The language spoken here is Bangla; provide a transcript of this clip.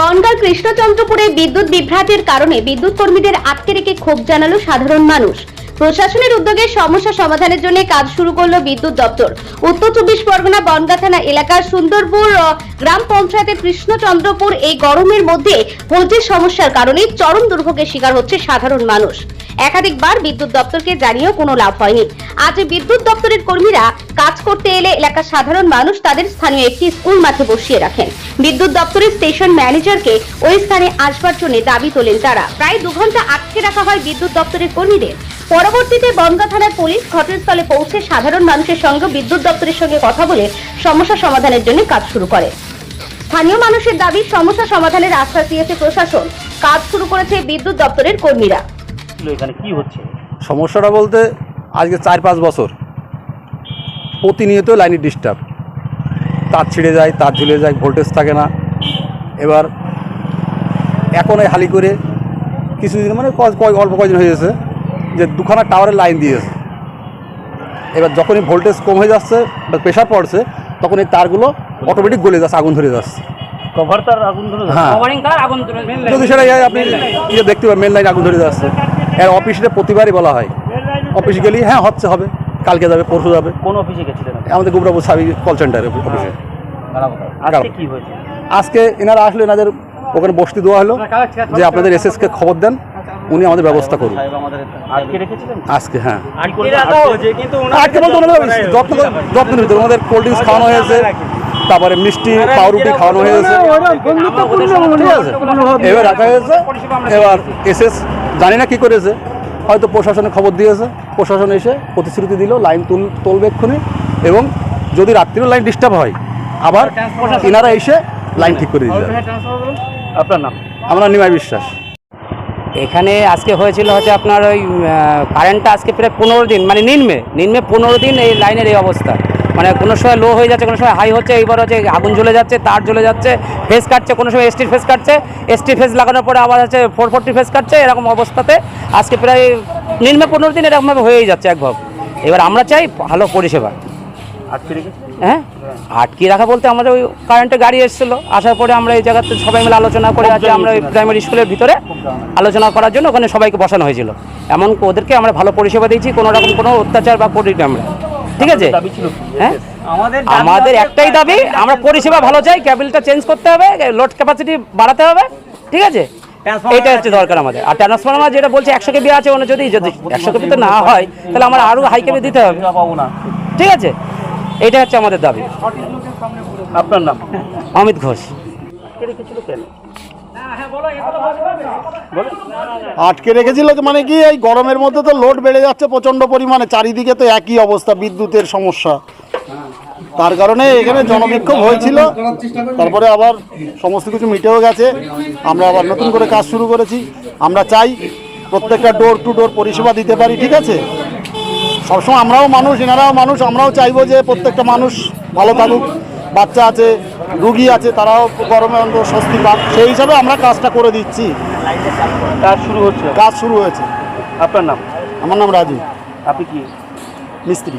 বনগাঁ কৃষ্ণচন্দ্রপুরে বিদ্যুৎ বিভ্রাটের কারণে বিদ্যুৎ কর্মীদের আটকে রেখে ক্ষোভ জানালো সাধারণ মানুষ। প্রশাসনের উদ্যোগে সমস্যা সমাধানের জন্য কাজ শুরু করল বিদ্যুৎ দপ্তর। উত্তর চব্বিশ পরগনা বনগা থানা এলাকার সুন্দরপুর গ্রাম পঞ্চায়েতের কৃষ্ণচন্দ্রপুর এই গরমের মধ্যে ভোল্টেজ সমস্যার কারণে চরম দুর্ভোগের শিকার হচ্ছে সাধারণ মানুষ। একাধিকবার বিদ্যুৎ দপ্তরকে জানিয়েও কোনো লাভ হয়নি। আজ বিদ্যুৎ দপ্তরের কর্মীরা কাজ করতে এলে এলাকার সাধারণ মানুষ তাদের স্থানীয় একটি স্কুল মাঠে বসিয়ে রাখেন। বিদ্যুৎ দপ্তরের স্টেশন ম্যানেজারকে ওই স্থানে আসবার জন্য দাবি তোলেন তারা। প্রায় দু ঘণ্টা আটকে রাখা হয় বিদ্যুৎ দপ্তরের কর্মীদের। পরবর্তীতে বনগাঁ থানার পুলিশ ঘটনাস্থলে পৌঁছে সাধারণ মানুষের সঙ্গে বিদ্যুৎ দপ্তরের সঙ্গে কথা বলে সমস্যা সমাধানের জন্য কাজ শুরু করে। স্থানীয় মানুষের দাবি, সমস্যা সমাধানের আশ্বাস দিয়েছে প্রশাসন। কাজ শুরু করেছে বিদ্যুৎ দপ্তরের কর্মীরা। ছিল এখানে? কি হচ্ছে? সমস্যাটা বলতে আজকে চার পাঁচ বছর প্রতিনিয়ত লাইনের ডিস্টার্ব। তার ছিঁড়ে যায় তার ঝুলে যায় ভোল্টেজ থাকে না। এবার এখন এই হালি করে কিছুদিন মানে অল্প কয়দিন হয়েছে যে দুখানা টাওয়ারের লাইন দিয়েছে। এবার যখনই ভোল্টেজ কম হয়ে যাচ্ছে বা প্রেশার পড়ছে তখন এই তারগুলো অটোমেটিক গলে যাচ্ছে আগুন ধরে যাচ্ছে। কভার তার আগুন ধরে হ্যাঁ। কভারিং তার আগুন ধরে যদি সেটা আপনি ইয়ে দেখতে পাবেন মেন লাইন আগুন ধরে যাচ্ছে। এর অফিসে প্রতিবারই বলা হয়। অফিস গেলেই হ্যাঁ হচ্ছে হবে। কালকে যাবে পরশু যাবে। কোন অফিসে গেছিলেন আমাদের গুবরাপুর সাবি কল সেন্টারে অফিসে। আজকে কি হয়েছে? আজকে এনারা আসলে এনাদের ওখানে বসতি দেওয়া হলো যে আপনাদের এসএসকে খবর দেন উনি আমাদের ব্যবস্থা করুন। আজকে হ্যাঁ। আজকে বলতে ওনাদের যত্ন যত্ন নিতে। ওনাদের কোল্ড ড্রিঙ্কস খাওয়ানো হয়েছে তারপরে মিষ্টি পাউরুটি খাওয়ানো হয়েছে। ঠিক আছে। এবার রাখা হয়েছে এবার এসএস জানি না কি করেছে। হয়তো প্রশাসনে খবর দিয়েছে। প্রশাসন এসে প্রতিশ্রুতি দিল লাইন তুল তুলবে এক্ষুনি এবং যদি রাত্রিও লাইন ডিস্টার্ব হয় আবার এনারা এসে লাইন ঠিক করে দিতে আপনার নাম? আমরা নিমাই বিশ্বাস। এখানে আজকে হয়েছিল হচ্ছে আপনার ওই কারেন্টটা আজকে প্রায় পনেরো দিন মানে নিম্নে নিম্নে পনেরো দিন এই লাইনের এই অবস্থা। মানে কোনো সময় লো হয়ে যাচ্ছে কোনো সময় হাই হচ্ছে এইবার হচ্ছে আগুন জ্বলে যাচ্ছে তার জ্বলে যাচ্ছে ফেস কাটছে কোনো সময় এসটির ফেস কাটছে এসটি ফেস লাগানোর পরে আবার হচ্ছে ফোর ফোরটি ফেস কাটছে এরকম অবস্থাতে আজকে প্রায় নিম্নে পনেরো দিন এরকমভাবে হয়েই যাচ্ছে একভাবে। এবার আমরা চাই ভালো পরিষেবা। হ্যাঁ? আটকে রাখা বলতে আমাদের ওই কারেন্টের গাড়ি এসেছিল আসার পরে আমরা এই জায়গাতে সবাই মিলে আলোচনা করে আজকে আমরা ওই প্রাইমারি স্কুলের ভিতরে আলোচনা করার জন্য ওখানে সবাইকে বসানো হয়েছিল। এমন ওদেরকে আমরা ভালো পরিষেবা দিয়েছি কোনো রকম কোনো অত্যাচার বা করিনি আমরা। ঠিক আছে? হ্যাঁ? আমাদের একটাই দাবি আমরা পরিষেবা ভালো চাই ক্যাবিলটা চেঞ্জ করতে হবে লোড ক্যাপাসিটি বাড়াতে হবে ঠিক আছে? এইটা হচ্ছে দরকার আমাদের। আর ট্রান্সফরমার যেটা বলছে একশো কেবি আছে ওখানে যদি যদি একশো কেবি তো না হয় তাহলে আমার আরও হাই কেবি দিতে হবে। ঠিক আছে? এটা হচ্ছে আমাদের দাবি। আপনার নাম? অমিত ঘোষ। আটকে রেখেছিল মানে কি, এই গরমের মধ্যে তো লোড বেড়ে যাচ্ছে প্রচণ্ড পরিমাণে। চারিদিকে তো একই অবস্থা, বিদ্যুতের সমস্যা। তার কারণে এখানে জনবিক্ষোভ হয়েছিল। তারপরে আবার সমস্ত কিছু মিটেও গেছে। আমরা আবার নতুন করে কাজ শুরু করেছি। আমরা চাই প্রত্যেকটা ডোর টু ডোর পরিষেবা দিতে পারি, ঠিক আছে? সবসময় আমরাও মানুষ, এনারাও মানুষ, আমরাও চাইব যে প্রত্যেকটা মানুষ ভালো থাকুক। বাচ্চা আছে রুগী আছে তারাও গরমে অন্তত স্বস্তি পাক। সেই হিসাবে আমরা কাজটা করে দিচ্ছি। কাজ শুরু হচ্ছে। কাজ শুরু হয়েছে। আপনার নাম? আমার নাম রাজু। আপনি কি? মিস্ত্রি।